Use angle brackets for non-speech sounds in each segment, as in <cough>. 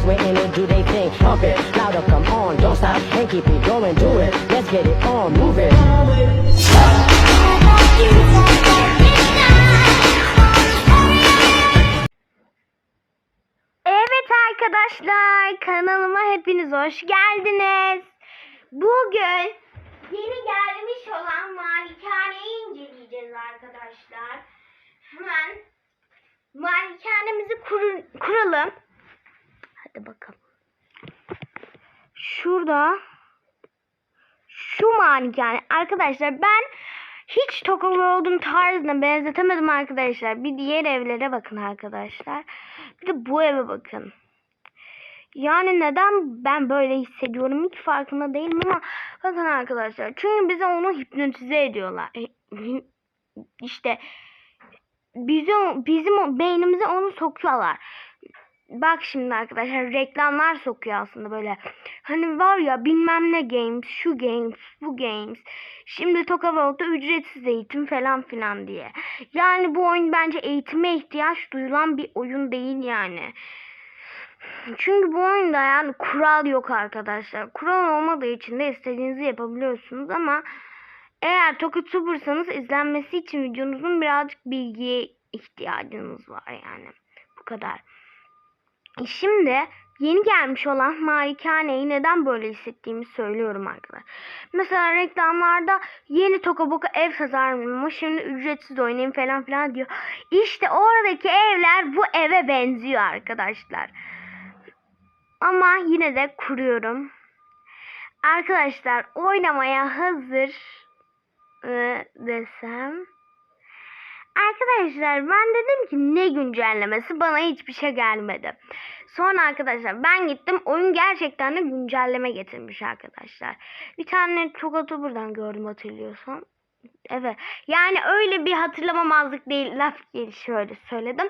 girls in it, do they think? Pump it, louder, come on, don't stop and keep it going, do it. Let's get it on, move it. Evet arkadaşlar kanalıma hepiniz hoş geldiniz. Bugün yeni gelmiş olan malikaneyi inceleyeceğiz arkadaşlar. Hemen malikanemizi kur- kuralım. Hadi bakalım. Şurada şu malikane arkadaşlar ben hiç Tokalı olduğum tarzına benzetemedim arkadaşlar. Bir diğer evlere bakın arkadaşlar. Bir de bu eve bakın. Yani neden ben böyle hissediyorum hiç farkında değilim ama bakın arkadaşlar. Çünkü bize onu hipnotize ediyorlar. <laughs> İşte bizim bizim beynimize onu sokuyorlar. Bak şimdi arkadaşlar reklamlar sokuyor aslında böyle. Hani var ya bilmem ne games, şu games, bu games. Şimdi Toka World'da ücretsiz eğitim falan filan diye. Yani bu oyun bence eğitime ihtiyaç duyulan bir oyun değil yani. Çünkü bu oyunda yani kural yok arkadaşlar. Kural olmadığı için de istediğinizi yapabiliyorsunuz ama eğer Tokatuber'sanız izlenmesi için videonuzun birazcık bilgiye ihtiyacınız var yani. Bu kadar. Şimdi yeni gelmiş olan malikaneyi neden böyle hissettiğimi söylüyorum arkadaşlar. Mesela reklamlarda yeni Toka Boka ev tasarımı şimdi ücretsiz oynayın falan filan diyor. İşte oradaki evler bu eve benziyor arkadaşlar. Ama yine de kuruyorum. Arkadaşlar oynamaya hazır ı, desem. Arkadaşlar ben dedim ki ne güncellemesi bana hiçbir şey gelmedi. Sonra arkadaşlar ben gittim oyun gerçekten de güncelleme getirmiş arkadaşlar. Bir tane Tokato buradan gördüm hatırlıyorsam. Evet yani öyle bir hatırlamamazlık değil laf gelişi öyle söyledim.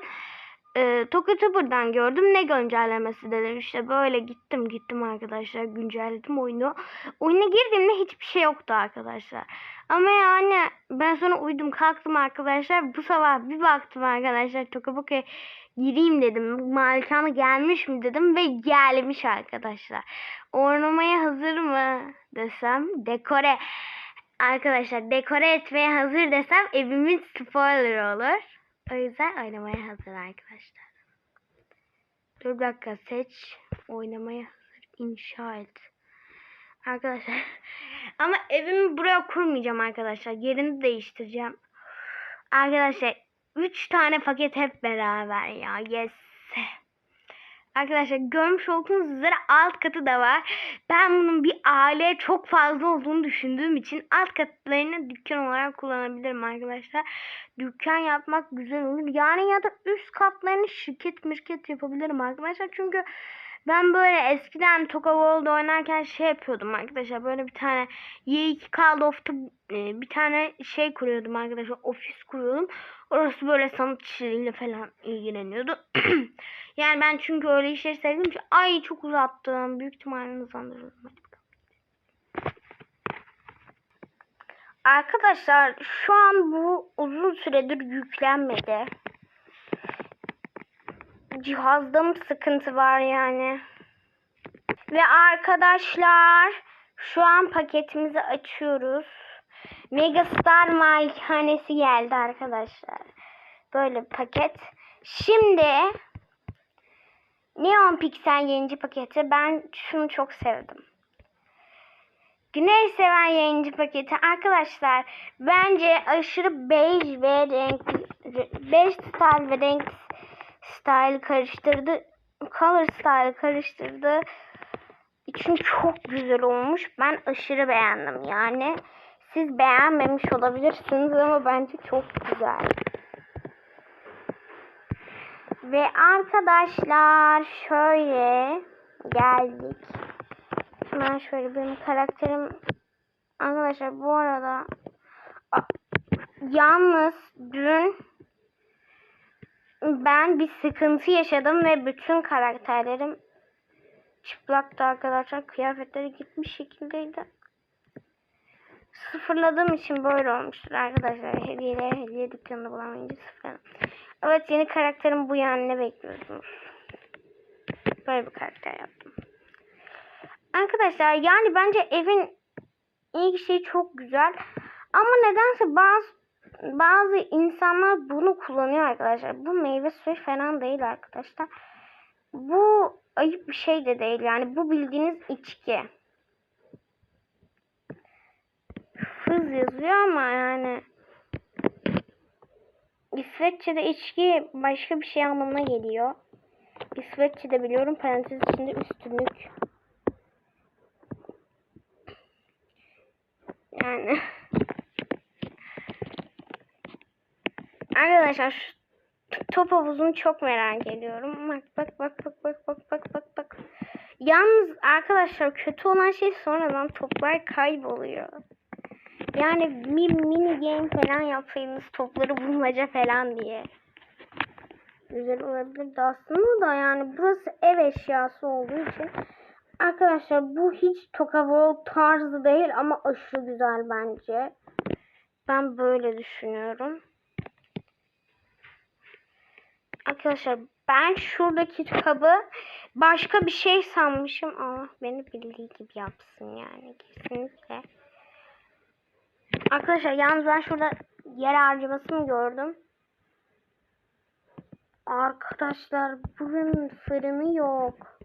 Ee, Tokato buradan gördüm ne güncellemesi dedim işte böyle gittim gittim arkadaşlar güncelledim oyunu. Oyuna girdiğimde hiçbir şey yoktu arkadaşlar. Ama yani ben sonra uyudum kalktım arkadaşlar. Bu sabah bir baktım arkadaşlar Tokaboka'ya gireyim dedim. Malikana gelmiş mi dedim ve gelmiş arkadaşlar. Oynamaya hazır mı desem dekore. Arkadaşlar dekore etmeye hazır desem evimin spoiler olur. O yüzden oynamaya hazır arkadaşlar. Dur bir dakika seç. Oynamaya hazır. İnşa et. Arkadaşlar. <laughs> Ama evimi buraya kurmayacağım arkadaşlar. Yerini değiştireceğim. Arkadaşlar 3 tane paket hep beraber ya. Yes. Arkadaşlar görmüş olduğunuz üzere alt katı da var. Ben bunun bir aile çok fazla olduğunu düşündüğüm için alt katlarını dükkan olarak kullanabilirim arkadaşlar. Dükkan yapmak güzel olur. Yani ya da üst katlarını şirket mirket yapabilirim arkadaşlar. Çünkü ben böyle eskiden Toka World oynarken şey yapıyordum arkadaşlar. Böyle bir tane Y2 Call of'ta e, bir tane şey kuruyordum arkadaşlar. Ofis kuruyordum. Orası böyle sanat işleriyle falan ilgileniyordu. <clears throat> yani ben çünkü öyle işleri sevdim ki ay çok uzattım. Büyük ihtimalle bakalım. Arkadaşlar şu an bu uzun süredir yüklenmedi. Cihazda mı sıkıntı var yani? Ve arkadaşlar şu an paketimizi açıyoruz. Megastar malikanesi geldi arkadaşlar. Böyle bir paket. Şimdi Neon Pixel yayıncı paketi. Ben şunu çok sevdim. Güneş seven yayıncı paketi. Arkadaşlar bence aşırı bej ve renk bej style ve renk style karıştırdı. Color style karıştırdı. için çok güzel olmuş. Ben aşırı beğendim yani. Siz beğenmemiş olabilirsiniz ama bence çok güzel. Ve arkadaşlar şöyle geldik. Hemen şöyle benim karakterim arkadaşlar bu arada yalnız dün ben bir sıkıntı yaşadım ve bütün karakterlerim çıplaktı arkadaşlar. Kıyafetleri gitmiş şekildeydi. Sıfırladığım için böyle olmuştur arkadaşlar. Hediyeler hediye dükkanında bulamayınca sıfırladım. Evet yeni karakterim bu yani ne bekliyorsunuz? Böyle bir karakter yaptım. Arkadaşlar yani bence evin ilk şeyi çok güzel. Ama nedense bazı bazı insanlar bunu kullanıyor arkadaşlar. Bu meyve suyu falan değil arkadaşlar. Bu ayıp bir şey de değil. Yani bu bildiğiniz içki. Hız yazıyor ama yani İsveççe'de içki başka bir şey anlamına geliyor. İsveççe'de biliyorum parantez içinde üstünlük. Yani <laughs> Arkadaşlar top havuzunu çok merak ediyorum. Bak bak bak bak bak bak bak bak bak. Yalnız arkadaşlar kötü olan şey sonradan toplar kayboluyor. Yani bir mini game falan yapsaydınız topları bulmaca falan diye. Güzel olabilirdi aslında da yani burası ev eşyası olduğu için Arkadaşlar bu hiç Toka World tarzı değil ama aşırı güzel bence. Ben böyle düşünüyorum. Arkadaşlar ben şuradaki kabı başka bir şey sanmışım. Allah beni bildiği gibi yapsın yani kesinlikle. Arkadaşlar yalnız ben şurada yer harcamasını gördüm. Arkadaşlar buranın fırını yok.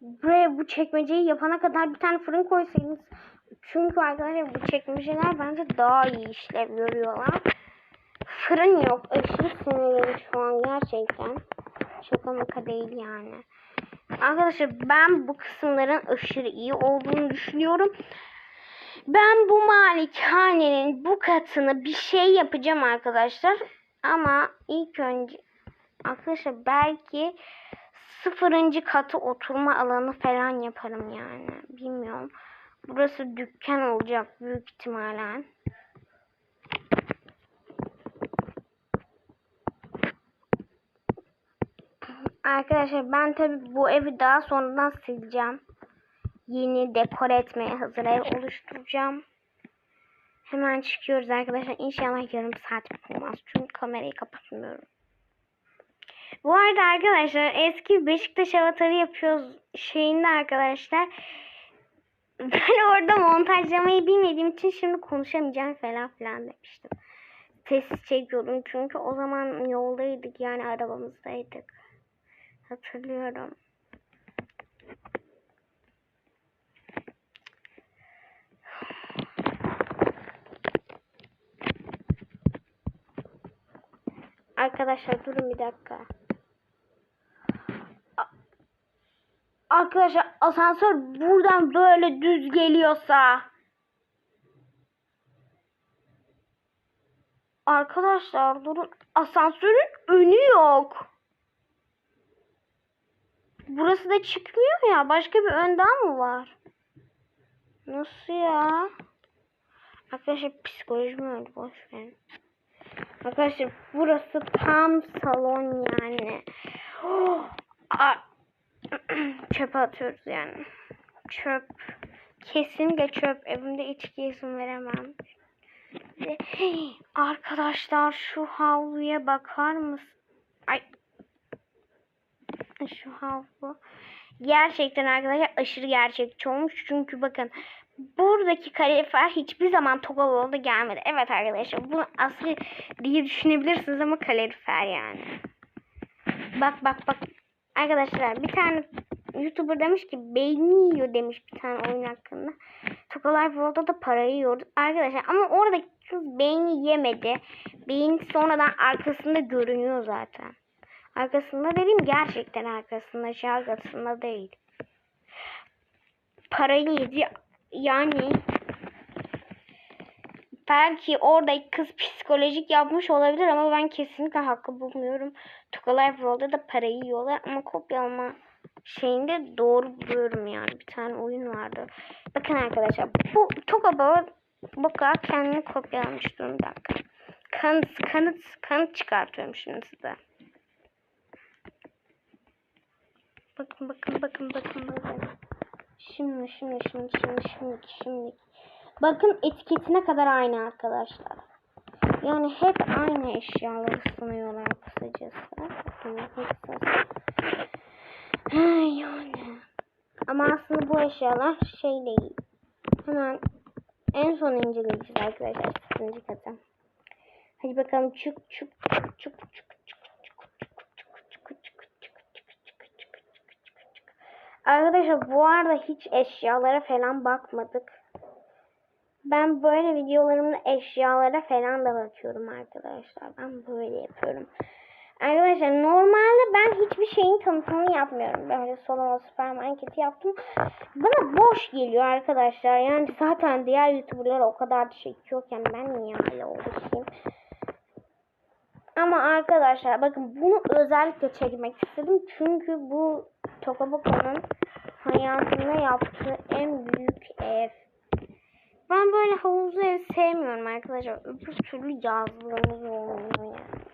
Buraya bu çekmeceyi yapana kadar bir tane fırın koysaydınız. Çünkü arkadaşlar bu çekmeceler bence daha iyi işlev görüyorlar. Fırın yok. Aşırı sinirliyim şu an gerçekten. Şaka maka değil yani. Arkadaşlar ben bu kısımların aşırı iyi olduğunu düşünüyorum. Ben bu malikanenin bu katını bir şey yapacağım arkadaşlar. Ama ilk önce arkadaşlar belki sıfırıncı katı oturma alanı falan yaparım yani. Bilmiyorum. Burası dükkan olacak büyük ihtimalle. Arkadaşlar ben tabi bu evi daha sonradan sileceğim. Yeni dekor etmeye hazır ev oluşturacağım. Hemen çıkıyoruz arkadaşlar. İnşallah yarım saat olmaz. Çünkü kamerayı kapatmıyorum. Bu arada arkadaşlar eski Beşiktaş avatarı yapıyoruz şeyinde arkadaşlar. Ben orada montajlamayı bilmediğim için şimdi konuşamayacağım falan filan demiştim. Test çekiyordum çünkü o zaman yoldaydık yani arabamızdaydık. Hatırlıyorum. Arkadaşlar durun bir dakika. Arkadaşlar asansör buradan böyle düz geliyorsa Arkadaşlar durun asansörün önü yok. Burası da çıkmıyor ya. Başka bir ön daha mı var? Nasıl ya? Arkadaşlar psikolojim öldü. Boş verin. Arkadaşlar burası tam salon yani. Oh, <clears throat> Çöpe atıyoruz yani. Çöp. Kesinlikle çöp. Evimde içki izin veremem. Arkadaşlar şu havluya bakar mısın? Şu havlu. Gerçekten arkadaşlar aşırı gerçekçi olmuş. Çünkü bakın buradaki kalorifer hiçbir zaman Tokavol'da gelmedi. Evet arkadaşlar bunu aslı diye düşünebilirsiniz ama kalorifer yani. Bak bak bak. Arkadaşlar bir tane YouTuber demiş ki beyni yiyor demiş bir tane oyun hakkında. Tokalar World'da da parayı yiyordu. Arkadaşlar ama oradaki kız beyni yemedi. Beyin sonradan arkasında görünüyor zaten. Arkasında dediğim gerçekten arkasında, şarkısında değil. Parayı yedi. Yani belki orada kız psikolojik yapmış olabilir ama ben kesinlikle hakkı bulmuyorum. Tokalar World'da da parayı yiyorlar ama kopyalama şeyinde doğru buluyorum yani. Bir tane oyun vardı. Bakın arkadaşlar bu Toka Boka kendini kopyalamış durumda. Kanıt, kanıt, kanıt çıkartıyorum şimdi size. Bakın bakın bakın bakın bakın. Şimdi şimdi şimdi şimdi şimdi şimdi. Bakın etiketine kadar aynı arkadaşlar. Yani hep aynı eşyaları sunuyorlar kısacası. Bakın yani. Ama aslında bu eşyalar şey değil. Hemen en son inceleyeceğiz arkadaşlar. Sıfırıncı katı. Hadi bakalım çık çık çık çık Arkadaşlar bu arada hiç eşyalara falan bakmadık. Ben böyle videolarımda eşyalara falan da bakıyorum arkadaşlar. Ben böyle yapıyorum. Arkadaşlar normalde ben hiçbir şeyin tanıtımını yapmıyorum. Böyle Solomon Süpermarket'i yaptım. Bana boş geliyor arkadaşlar. Yani zaten diğer YouTuber'lar o kadar çekiyorken ben niye hala uğraşayım? Ama arkadaşlar bakın bunu özellikle çekmek istedim. Çünkü bu Tokaboka'nın hayatında yaptığı en büyük ev. Ben böyle havuzlu ev sevmiyorum arkadaşlar. Öbür türlü yazlığımız olmuyor yani.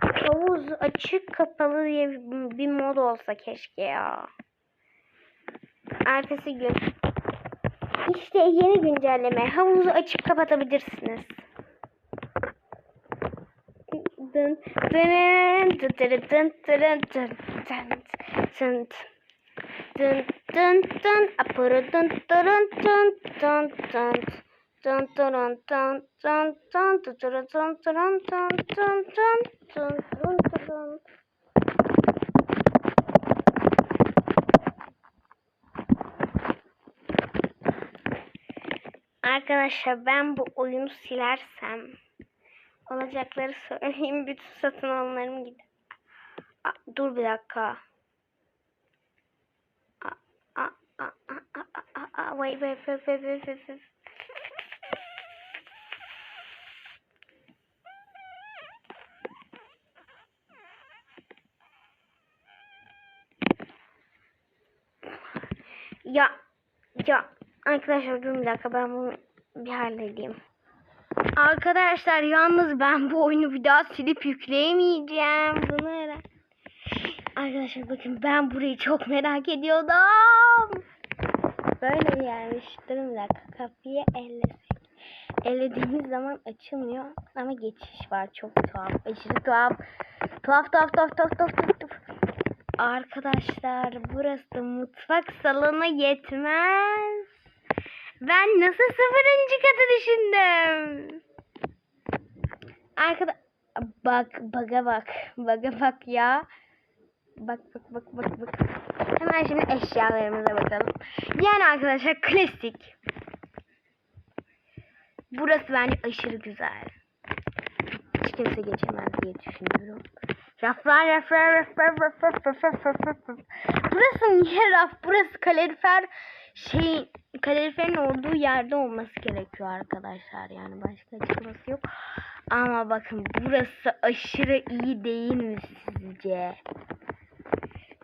Havuz açık kapalı diye bir mod olsa keşke ya. Ertesi gün. İşte yeni güncelleme. Havuzu açıp kapatabilirsiniz. Arkadaşlar ben bu oyunu silersem alacakları söyleyeyim. Bütün satın alanlarım gider. Dur bir dakika. Vay vay vay vay vay vay vay. Ya ya arkadaşlar durun bir dakika ben bunu bir halledeyim. Arkadaşlar yalnız ben bu oyunu bir daha silip yükleyemeyeceğim. Bunu. Arkadaşlar bakın ben burayı çok merak ediyordum. Böyle bir yermiş. Durun dakika kapıyı ellesek. Ellediğimiz zaman açılmıyor ama geçiş var. Çok tuhaf. Aşırı tuhaf. Tuhaf tuhaf tuhaf tuhaf tuhaf tuhaf. tuhaf. Arkadaşlar burası mutfak salonu yetmez. Ben nasıl sıfırıncı katı düşündüm? Arkada bak baga bak. Baga bak ya. Bak bak bak bak bak. Hemen şimdi eşyalarımıza bakalım. Yani arkadaşlar klasik. Burası bence aşırı güzel. Hiç kimse geçemez diye düşünüyorum. Raflar raflar raflar raflar raflar raflar raflar. Burası niye raf? Burası kalorifer şey kaloriferin olduğu yerde olması gerekiyor arkadaşlar. Yani başka açıklaması yok. Ama bakın burası aşırı iyi değil mi sizce?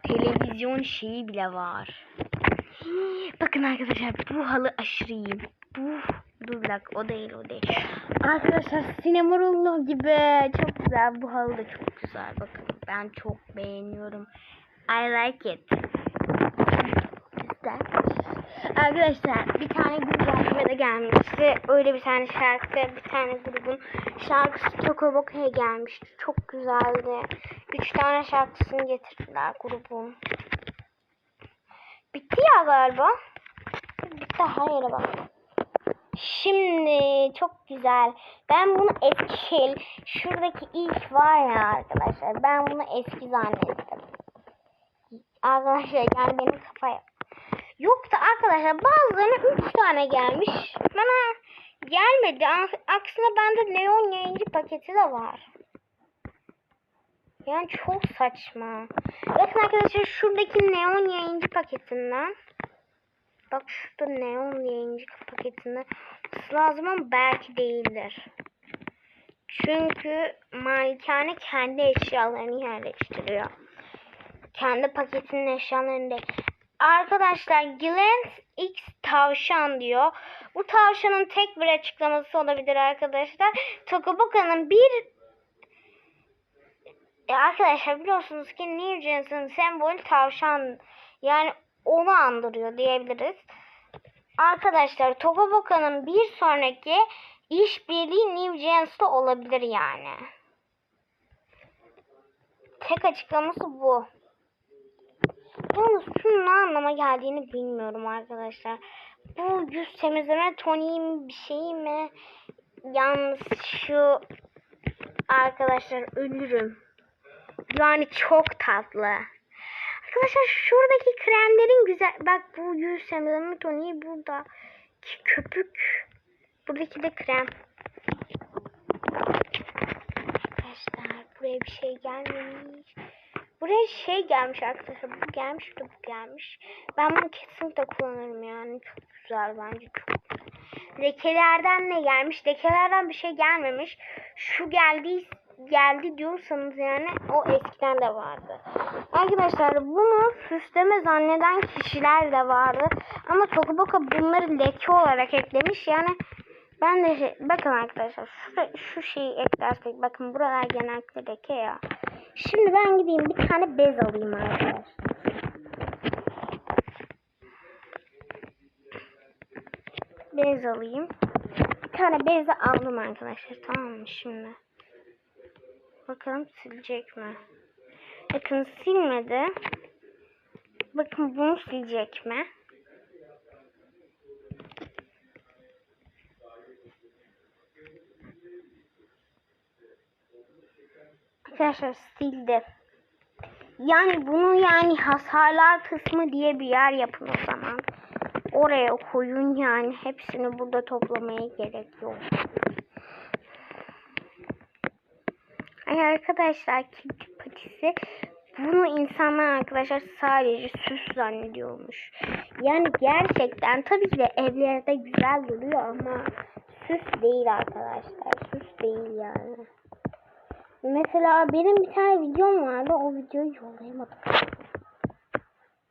Televizyon şeyi bile var. Bakın arkadaşlar bu halı aşırı iyi. Bu dur bir dakika o değil o değil. Arkadaşlar sinemarullo gibi çok güzel. Bu halı da çok güzel. Bakın ben çok beğeniyorum. I like it. Güzel. Arkadaşlar bir tane güncelleme de gelmişti. Öyle bir tane şarkı, bir tane grubun şarkısı Tokoboka'ya gelmişti. Çok güzeldi. Üç tane şarkısını getirdiler grubun. Bitti ya galiba. Bitti hayır bak. Şimdi çok güzel. Ben bunu eski şuradaki ilk var ya arkadaşlar. Ben bunu eski zannettim. Arkadaşlar yani benim kafaya. Yoksa arkadaşlar bazılarına 3 tane gelmiş. Bana gelmedi. Aksine bende neon yayıncı paketi de var. Yani çok saçma. Bakın arkadaşlar şuradaki neon yayıncı paketinden. Bak şurada neon yayıncı paketinden. lazım ama belki değildir. Çünkü malikane kendi eşyalarını yerleştiriyor. Kendi paketinin eşyalarını değil. Arkadaşlar Glens X tavşan diyor. Bu tavşanın tek bir açıklaması olabilir arkadaşlar. Tokoboka'nın bir e arkadaşlar biliyorsunuz ki New Jersey'nin sembolü tavşan. Yani onu andırıyor diyebiliriz. Arkadaşlar Tokoboka'nın bir sonraki işbirliği New Jersey'de olabilir yani. tek açıklaması bu. Şunun ne anlama geldiğini bilmiyorum arkadaşlar. Bu yüz temizleme toniği mi bir şey mi? Yalnız şu arkadaşlar ölürüm. Yani çok tatlı. Arkadaşlar şuradaki kremlerin güzel. Bak bu yüz temizleme toniği burada. Köpük. Buradaki de krem. Arkadaşlar buraya bir şey gelmemiş. Buraya şey gelmiş arkadaşlar. Bu gelmiş bu gelmiş. Ben bunu kesinlikle kullanırım yani. Çok güzel bence çok güzel. Lekelerden ne gelmiş? Lekelerden bir şey gelmemiş. Şu geldi geldi diyorsanız yani o eskiden de vardı. Arkadaşlar bunu süsleme zanneden kişiler de vardı. Ama Tokuboka bunları leke olarak eklemiş. Yani ben de şey, bakın arkadaşlar şu, şu şeyi eklersek bakın buralar genellikle leke ya. Şimdi ben gideyim bir tane bez alayım arkadaşlar. Bez alayım. Bir tane bez aldım arkadaşlar tamam mı şimdi? Bakalım silecek mi? Bakın silmedi. Bakın bunu silecek mi? Arkadaşlar sildi. Yani bunu yani hasarlar kısmı diye bir yer yapın o zaman. Oraya koyun yani hepsini burada toplamaya gerek yok. Ay arkadaşlar kedi patisi bunu insanlar arkadaşlar sadece süs zannediyormuş. Yani gerçekten tabii ki de evlerde güzel duruyor ama süs değil arkadaşlar. Süs değil yani. Mesela benim bir tane videom vardı. O videoyu yollayamadım.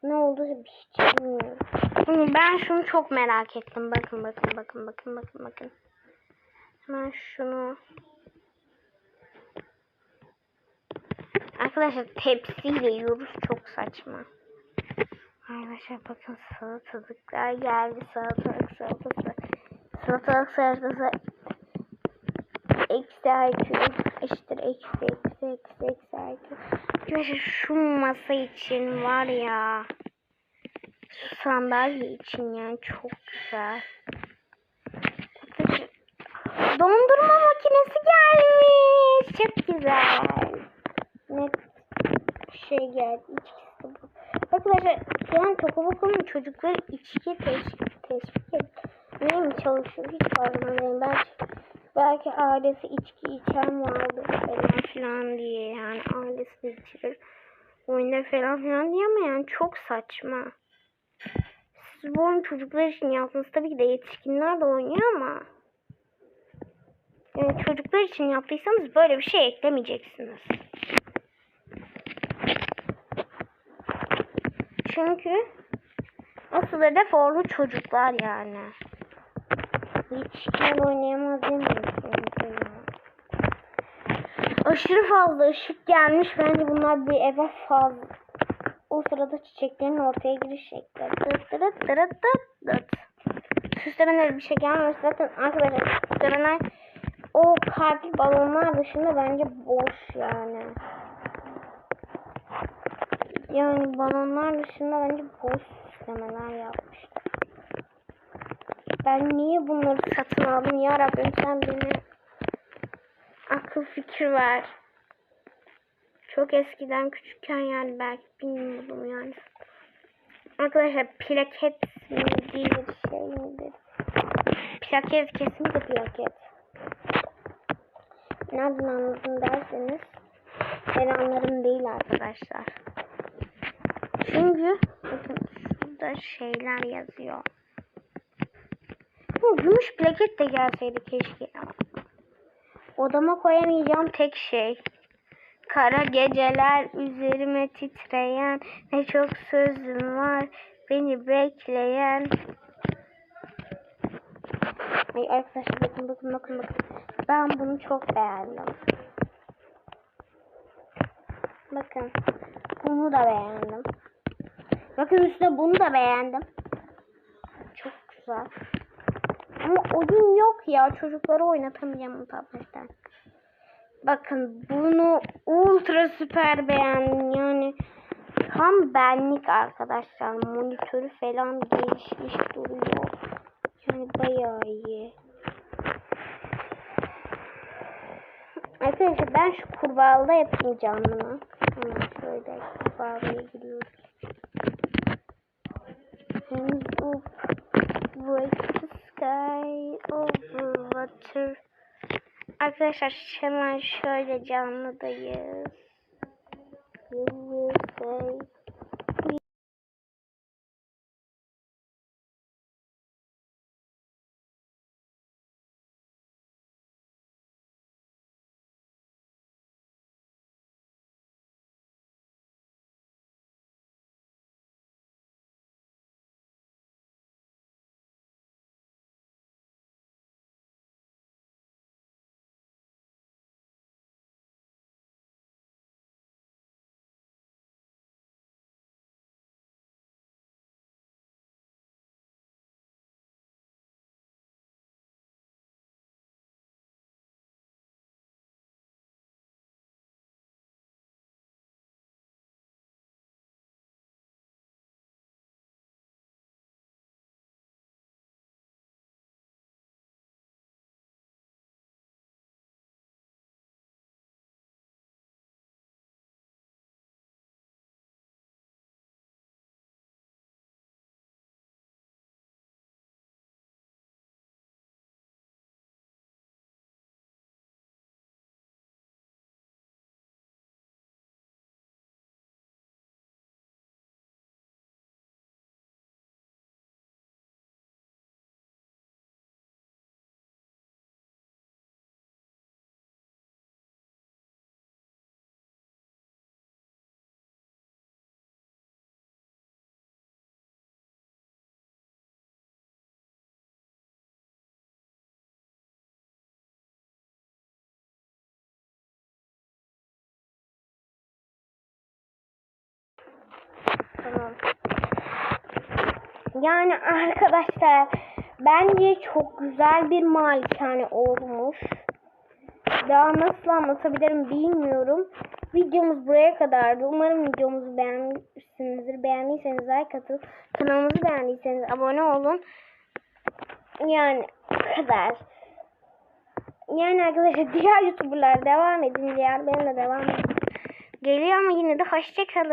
Ne oldu hiç bilmiyorum. Ama ben şunu çok merak ettim. Bakın bakın bakın bakın bakın bakın. Hemen şunu. Arkadaşlar tepsiyle yiyoruz çok saçma. Arkadaşlar bakın salatalıklar geldi. Salatalık salatası. Salatalık salatası. Eksi IQ eşittir eksi eksi eksi eksi IQ. Arkadaşlar şu masa için var ya. Şu sandalye için yani çok güzel. Dondurma makinesi gelmiş. Çok güzel. Ne şey geldi. İçkisi bu. Arkadaşlar yani Tokoboko'nun çocukları içki teşvik, teşvik etmeye mi çalışıyor? Hiç farkındayım. Belki, belki ailesi içki içen vardır falan filan diye. Yani ailesi içirir. Oyunda falan filan diye ama yani çok saçma. Siz bu oyunu çocuklar için yaptınız. Tabii ki de yetişkinler de oynuyor ama. Yani çocuklar için yaptıysanız böyle bir şey eklemeyeceksiniz. Çünkü asıl hedef orada çocuklar yani. Yetişkinler oynayamaz ya. Aşırı fazla ışık gelmiş. Bence bunlar bir eve fazla. O sırada çiçeklerin ortaya giriş şekli. Dıt dıt. Süslemeleri bir şey gelmemiş. Zaten arkadaşlar süslemeler o kalpli balonlar dışında bence boş yani. Yani balonlar dışında bence boş süslemeler yapmışlar. Ben niye bunları satın aldım ya Rabbim sen beni akıl fikir ver. Çok eskiden küçükken yani belki bilmiyordum yani. Arkadaşlar plaket midir şey midir? Plaket kesinlikle plaket. Nereden anladın derseniz ben anlarım değil arkadaşlar. Çünkü bakın şurada şeyler yazıyor. Gümüş plaket de gelseydi keşke. Odama koyamayacağım tek şey. Kara geceler üzerime titreyen ne çok sözüm var beni bekleyen. Ay arkadaşlar bakın bakın bakın bakın. Ben bunu çok beğendim. Bakın. Bunu da beğendim. Bakın üstüne bunu da beğendim. Çok güzel. Ama oyun yok ya. Çocukları oynatamayacağım tabletten. Bakın bunu ultra süper beğendim. Yani tam benlik arkadaşlar. Monitörü falan gelişmiş duruyor. Yani bayağı iyi. Arkadaşlar ben şu kurbağalı yapayım canlını hemen şöyle kurbağaya giriyoruz hands up break sky over water Arkadaşlar hemen şöyle canlıdayız. USA. Tamam. Yani arkadaşlar bence çok güzel bir malikane olmuş. Daha nasıl anlatabilirim bilmiyorum. Videomuz buraya kadardı. Umarım videomuzu beğenmişsinizdir. Beğendiyseniz like atın. Kanalımızı beğendiyseniz abone olun. Yani bu kadar. Yani arkadaşlar diğer youtuberlar devam edin. Diğer benimle devam edin. Geliyor ama yine de hoşçakalın.